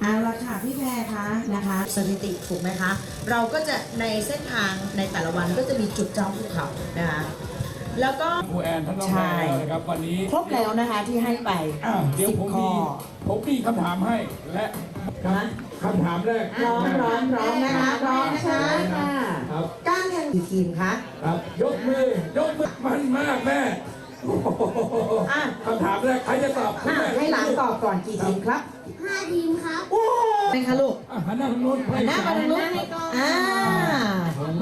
เอาละค่ะพี่แพรคะนะคะสถิติถูกไหมคะ เราก็จะในเส้นทางในแต่ละวันก็จะมีจุดจองภูเขานะคะ แล้วก็ ครูแอนท่านน้องใช่แพรนะครับวันนี้ครบแล้วนะคะที่ให้ไปอะเดี๋ยวสิบผมข้มีอ ผมมีคำถามให้และนะคำถามแรกพร้อมพร้อมพร้อมนะคะพร้อมนะคะครับ การแข่งกี่ทีมคะครับ ยกมือ ยกมือ มันมากแม่โอ้โหอะคำถามแรกใครจะตอบคุณอะแม่ให้หลานตอบก่อนกี่ทีมครับห้าทีมครับ โอ้ไหมคะลูกอะหันหน้าทางโน้นหันหน้ามาทางนู้นอ่า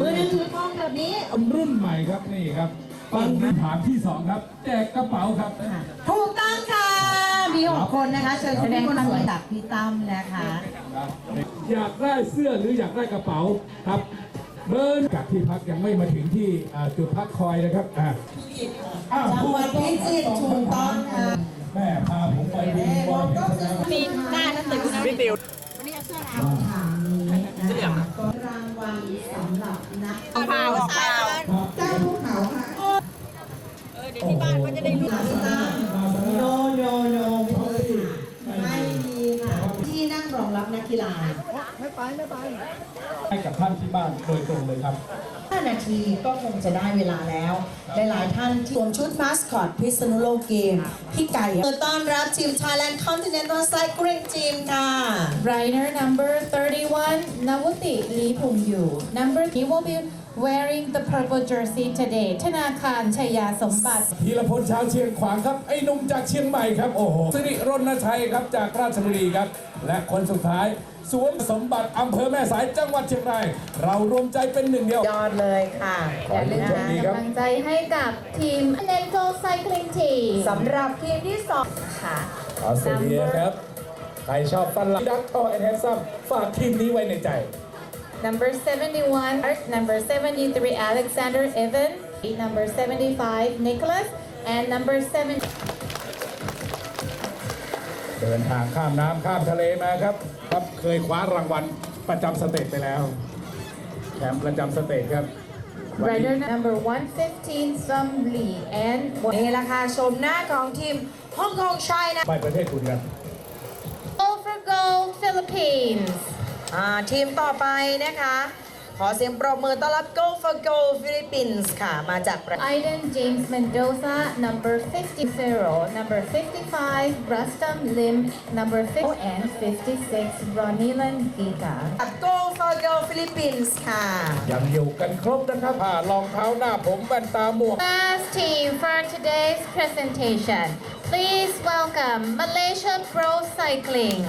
มือหนึงถือกล้องแบบนี้ คนรุ่นใหม่ครับนี่ครับ ฟังคำถามที่สองครับ แจกกระเป๋าครับ ถูกต้องค่ะ มีหกคนนะคะ เชิญคุณพี่คนสวยจากพี่ตั้มนะคะครับอยากได้เสื้อหรืออยากได้กระเป๋าครับ เบิร์นกับที่พักยังไม่มาถึงที่อ่าจุดพักคอยนะครับอะอ้าวจังหวัดพิจิตรถูกต้องค่ะแม่พาผมไปดูบอลพิษณุมีหน้าหนังสือนะพี่ติวคำถามนี้นะคะรางวัลสำหรับนักเปล่าเปล่าเที่บ้านก็จะได้รู้โนโนโนไม่มีค่ะ ที่นั่งรองรับนักกีฬาให้กับท่านที่บ้านโดยตรงเลยครับ 5 นาทีก็คงจะได้เวลาแล้ว หลายๆท่านที่สวมชุดมาสคอตพิษณุโลกเกม พี่ไก่เปิดต้อนรับทีม Thailand Continental Cycling Team ค่ะ Rider number 31, Nawuti Lee Pung Yu. Number he will be wearing the purple jersey today. Thanakan Chaya Sombat. พีรพลชาวเชียงขวางครับ ไอ้หนุ่มจากเชียงใหม่ครับ โอ้โหสิริรณชัยครับจากราชบุรีครับ และคนสุดท้าย สวมสมบัติอำเภอแม่สายจังหวัดเชียงราย เรารวมใจเป็นหนึ่งเดียว ยอดเลยค่ะอย่าลืมโชคดีครับกำลังใจให้กับทีม Continental Cycling Team สำหรับทีมที่สองค่ะ ออสเตรเลียครับ ใครชอบฟันหลังดักทอแอนแฮนซัมฝากทีมนี้ไว้ในใจ Number 71, Art. Number 73, Alexander Evan. Number 75, Nicholas. And number 7. เดินทางข้ามน้ำข้ามทะเลมาครับครับเคยคว้ารางวัลประจำสเตจไปแล้วแชมป์ประจำสเตจครับวันนี้ Rider number 115, Sum Lee. And นี่แหละค่ะชมหน้าของทีมฮ่องกงชัยนะไปประเทศคุณครับ Gold for Gold, Philippines. อ่าทีมต่อไปนะคะ ขอเสียงปรบมือต้อนรับ Go for Go Philippines ค่ะ มาจากประ Aiden James Mendoza, number 50, number 55, Rustam Lim, number 50, and 56, Ronilan Giga. Go for Go Philippines ค่ะ ยังอยู่กันครบนะครับผ่ารองเท้าหน้าผมแว่นตาหมวก Last team for today's presentation. Please welcome Malaysia Pro Cycling.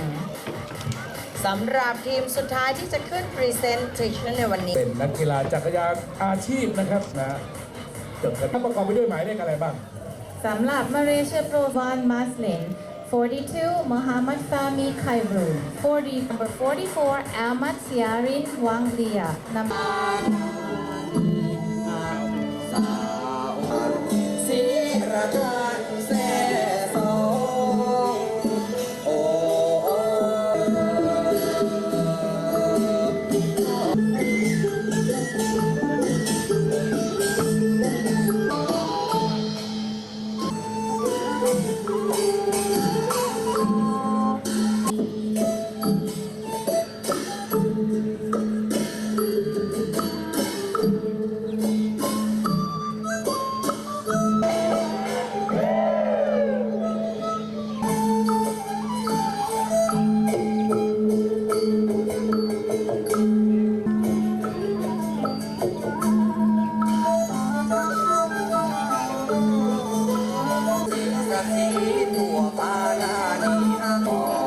สำหรับทีมสุดท้ายที่จะขึ้น Presentation ในวันนี้ เป็นนักกีฬาจักรยานอาชีพนะครับนะจดกันประกอบไปด้วยหมายเลขอะไรบ้าง Samlap Malaysia Pro Van Maslin. 42 Muhammad Fahmi Khairul. 40 number 44 Ahmad Siarin Wang Lia. Number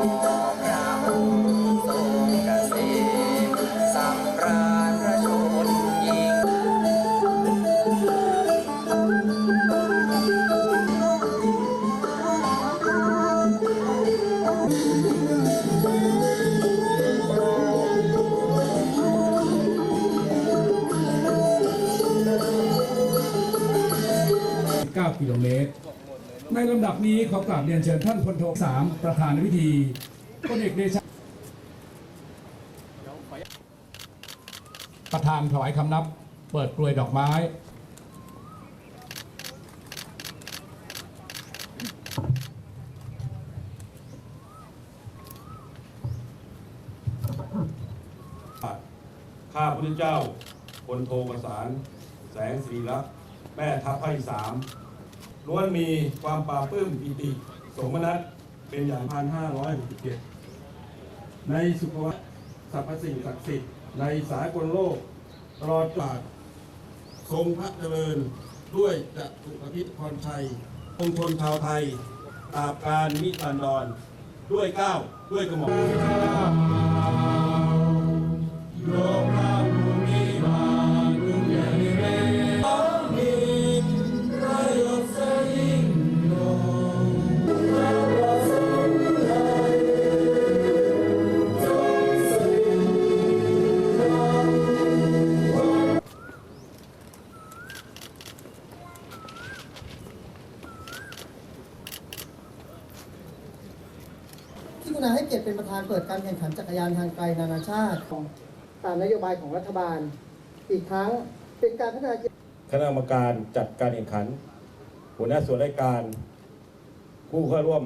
ทอ ดับนี้ขอกราบเรียนเชิญท่านพลโทสามประธานในพิธีพลเอกเดชะประธานถวายคำนับ เปิดกลวยดอกไม้ข้าพุทธเจ้าพลโทประสาน แสงสีรักแม่ทัพภาคสาม ล้วนมีความปราบปื้มปิติสมนัตเป็นอย่างพันห้าร้อยหกสิบเจ็ดในสุภวัตสรรพสิ่งศักดิ์สิทธิ์ในสากลโลกตลอดกาลทรงพระเจริญด้วยจะตุปพิธพรชัยองค์ชนชาวไทยตาบการนิรันดรด้วยเก้าวด้วยกระหม่อม เกียรติเป็นประธานเปิดการแข่งขันจักรยานทางไกลนานาชาติของตามนโยบายของรัฐบาล อีกทั้งเป็นการพัฒนาคณะกรรมการจัดการแข่งขัน หัวหน้าส่วนราชการ ผู้เข้าร่วม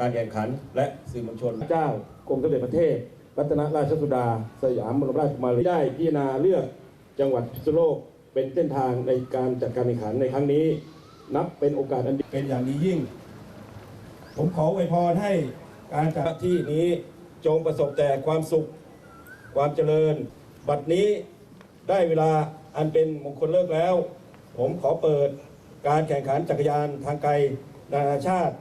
การแข่งขัน และสื่อมวลชนเจ้ากรมสมเด็จพระเทพรัตนราชสุดา สยามบรมราชกุมารีได้พิจารณาเลือกจังหวัดพิษณุโลกเป็นเส้นทางในการจัดการแข่งขันในครั้งนี้ นับเป็นโอกาสอันดีเป็นอย่างดียิ่ง ผมขออวยพรให้ การจัดที่นี้จงประสบแต่ความสุขความเจริญ บัดนี้ได้เวลาอันเป็นมงคลเลิกแล้ว ผมขอเปิดการแข่งขันจักรยานทางไกลนานาชาติ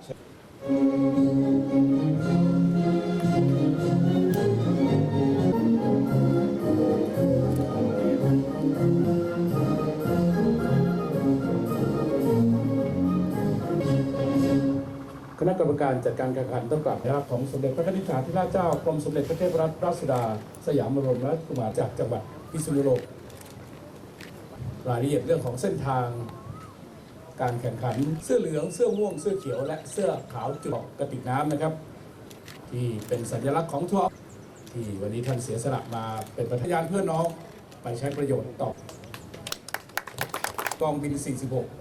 ณะกรรมการจัดการแข่งขันต้องกลับนะครับของสมเด็จพระนิธิาธิราชเจ้ากรมสมเด็จพระเทพรัตนราชสุดา สยามบรมราชกุมารจากจังหวัดพิษณุโลกรายละเอียดเรื่องของเส้นทาง การแข่งขันเสื้อเหลืองเสื้อม่วงเสื้อเขียว และเสื้อขาวจุดกระติกน้ำนะครับ ที่เป็นสัญลักษณ์ของทัวร์ที่วันนี้ท่านเสียสละมาเป็นประธานเพื่อน้องไปใช้ประโยชน์ต่อกองบิน 46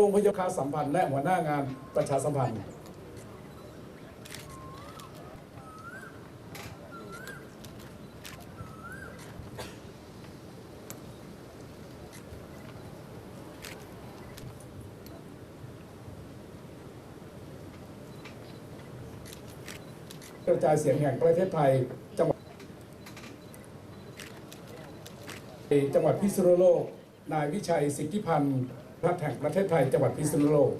รงพยาบาลสัมพันธ์และหัวหน้างานประชาสัมพันธ์กระจายเสียงแห่งประเทศไทยจังหวัดจังหวัดพิษณุโลก นายวิชัยสิทธิพันธ์ รัฐแห่งประเทศไทยจังหวัดพิษณุโลก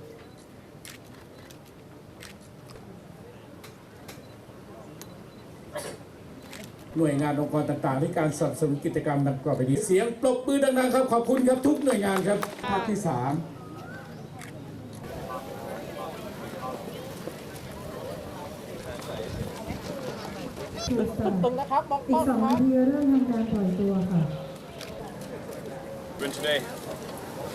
หน่วยงานองค์กรต่างๆที่การสนับสนุนกิจกรรมดังกล่าวไปนี้เสียงปรบมือดังๆครับ ขอบคุณครับทุกหน่วยงานครับภาคที่สามอีกสองนาทีเริ่มทำการปล่อยตัวค่ะ Win today. Win the stage. ถูกปล่อยวันนี้ถูกปล่อยที่หนึ่งนาทีเริ่มทำการปล่อยตัวค่ะแล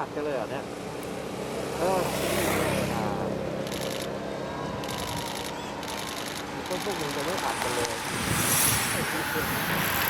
อัดกันเลยเหรอเนี่ยเออพวกพวกมึงจะไม่อัดกันเลย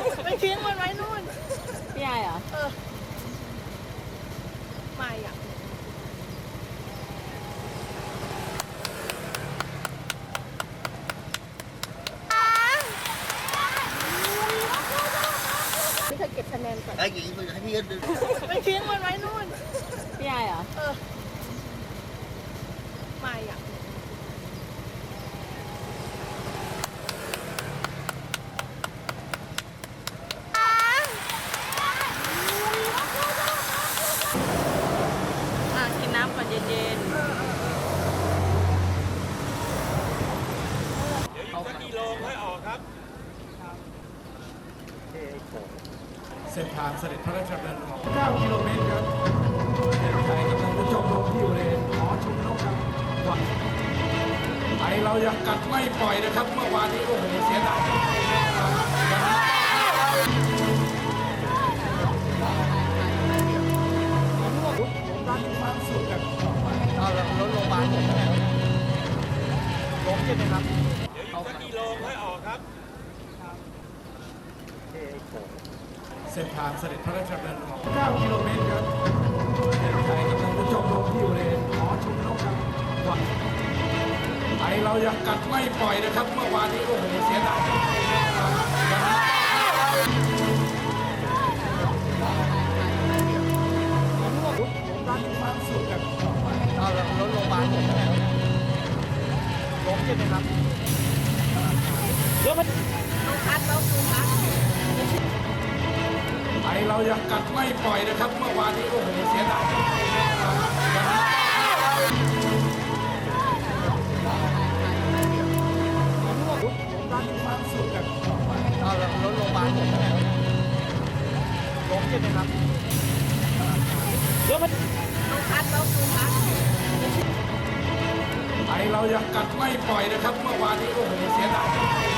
ไม่ทิ้งมันไว้นู่น พี่ยายเหรอ เออ ไม่อะ ไม่เคยเก็บคะแนนก่อนไอ้กี่มึงให้พี่ก็ดึงไม่ทิ้งมันไว้นู่น พี่ยายเหรอ เออ ไม่อะ อะ กินน้ำก่อนเย็นๆ เส้นทางเสด็จพระราชดำเนินของ 9 กิโลเมตรครับเส้นชัยกำลังจะจบลงที่บริเวณหอชมนกครับไทยเรายังกัดไม่ปล่อยนะครับ เมื่อวานนี้โอ้โหเสียดาย เส้นทางเสด็จพระราชดำเนินของ 9 กิโลเมตรครับเส้นชัยกำลังจะจบลงที่บริเวณหอชมนกครับวันไทยเรายังกัดไม่ปล่อยนะครับ เมื่อวานนี้โอ้โหเสียดายดันความสุขกันเอาแล้วรถโรงพยาบาลผมไปไหนล้มใช่ไหมครับไทย เรายังกัดไม่ปล่อยนะครับ เมื่อวานนี้โอ้โหเสียดายดันความสุขกันเอาแล้วรถโรงพยาบาลผมไปไหนล้มใช่ไหมครับไทยเรายังกัดไม่ปล่อยนะครับ เมื่อวานนี้โอ้โหเสียดาย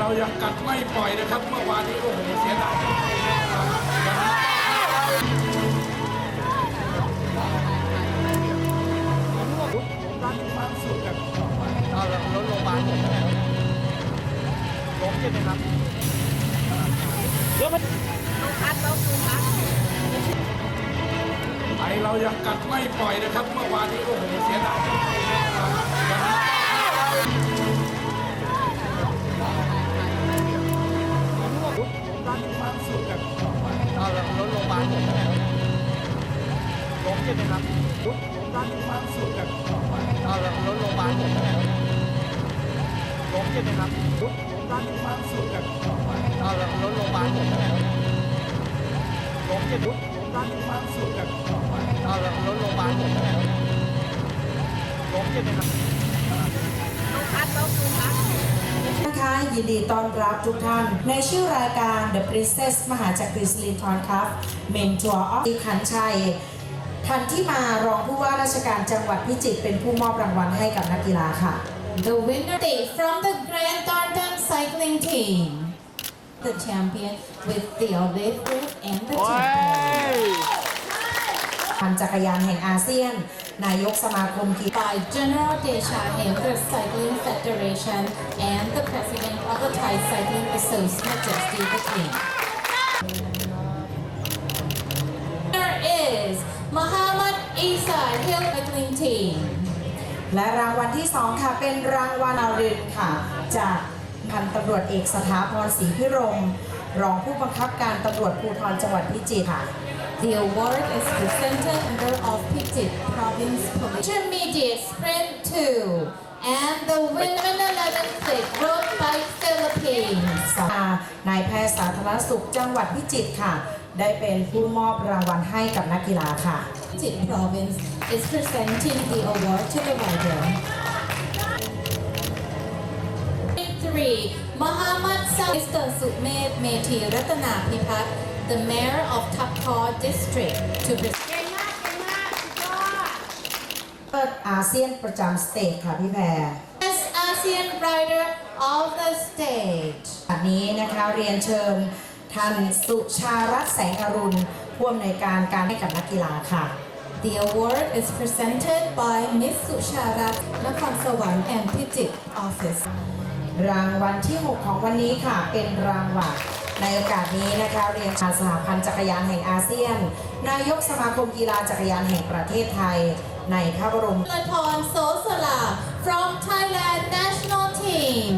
เรายังกัดไม่ปล่อยนะครับ เมื่อวานนี้โอ้โหเสียดายดันความสุขกันเอาแล้วรถโรงพยาบาลผมไปไหนล้มใช่ไหมครับไทยเรายังกัดไม่ปล่อยนะครับ เมื่อวานนี้โอ้โหเสียดาย มใช่ไหมครับดันความสุขกันเอาแล้วรถโรงพยาบาลผมไปไหนล้มใช่ไหมครับดันความสุขกันเอาแล้วรถโรงพยาบาลผมไปไหนล้มใช่ไหมดันความสุขกันเอาแล้วรถโรงพยาบาลผมไปไหนล้มใช่ไหมครับนะคะยินดีต้อนรับทุกท่าน ในชื่อรายการ The Princess มหาจักรีสิรินทรครับ Mentor of ขันชัย ทันที่มารองผู้ว่าราชการจังหวัดพิจิตรเป็นผู้มอบรางวัลให้กับนักกีฬาค่ะ The winner from the Grand Thornton cycling team. The champion with the olive grip and the champion. พันจักรยานแห่งอาเซียน นายกสมาคมกีฬา by General Desha Hendra Cycling Federation and the President of the Thai Cycling Association, Majesty the King. Muhammad Isa Hill Cycling Team. และรางวัลที่ 2 ค่ะ เป็นรางวัลอารินค่ะ จากพันตำรวจเอกสถาพรศรีพิรมรองผู้บังคับการตำรวจภูธรจังหวัดพิจิตรค่ะ The award is presented under of Pitit Province Police. Intermediate Sprint 2 and the winner 11 click road bike Philippines. สนายแพทย์สาธารณสุขจังหวัดพิจิตรค่ะ ได้เป็นผู้มอบรางวัลให้กับนักกีฬาค่ะ Pitit Province is presenting the award to the rider. Three, Muhammad Mr. Sukmed Methi Ratana Pipat, the mayor of Tapkor district, to present เก่งมากเก่งมากสุดยอดเปิดอาเซียนประจำสเตทค่ะพี่แพร as ASEAN rider of the stage. อันนี้นะคะเรียนเชิญ ท่านสุชารัตน์แสงอรุณผู้อำนวยการการให้กับนักกีฬาค่ะ The award is presented by Miss Susharat Nakhon and Pitit office. รางวัลที่ 6 ของวันนี้ค่ะ เป็นรางวัลในโอกาสนี้นะคะเรียนชาสหพันธ์จักรยานแห่งอาเซียน นายกสมาคมกีฬาจักรยานแห่งประเทศไทย ในพระบรม Laton Sosala from Thailand national team.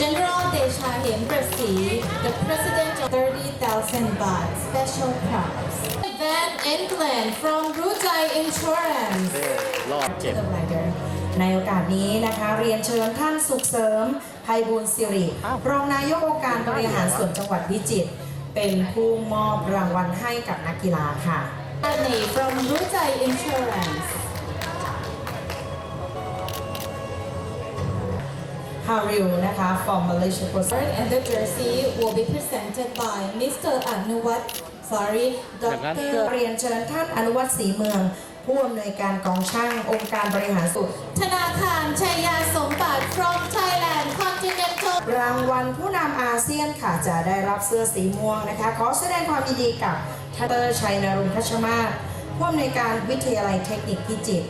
General Desha Hembrasi, the president of 30,000 baht special prize. Van England from Rujai Insurance. รอบเจ็บ The rider. ในโอกาสนี้นะคะ เรียนเชิญท่านสุขเสริมไพบูลย์สิริรองนายกองค์การบริหารส่วนจังหวัดพิจิตรเป็นผู้มอบรางวัลให้กับนักกีฬาค่ะ Annie from Rujai Insurance. ฮาริลนะคะ from Malaysia Post Award and the jersey will be presented by Mr. Anuwat, sorry, อย่างนั้น Dr. เรียนเชิญท่านอนุวัฒน์ศรีเมืองผู้อำนวยการกองช่างองค์การบริหารส่วนธนาคารชัยยาสมบัติ from Thailand Continental รางวัลผู้นำอาเซียนค่ะจะได้รับเสื้อสีม่วงนะคะ ขอแสดงความยินดีกับทัตเตอร์ชัยนรงค์คัชมาศผู้อำนวยการวิทยาลัยเทคนิคพิจิตร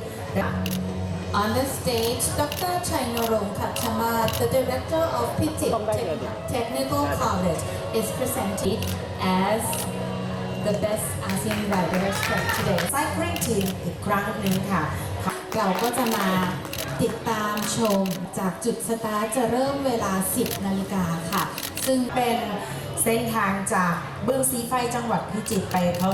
On the stage, Dr. Chainorong Kachama, the director of Pitit Tech- Technical College, is presented as the best ASEAN riders for today. Cycling Team อีกครั้งหนึ่งค่ะ เราก็จะมาติดตามชมจากจุดสตาร์ทจะเริ่มเวลา 10 นาฬิกาค่ะ ซึ่งเป็นเส้นทางจากบึงสีไฟจังหวัดพิจิตรไปเขา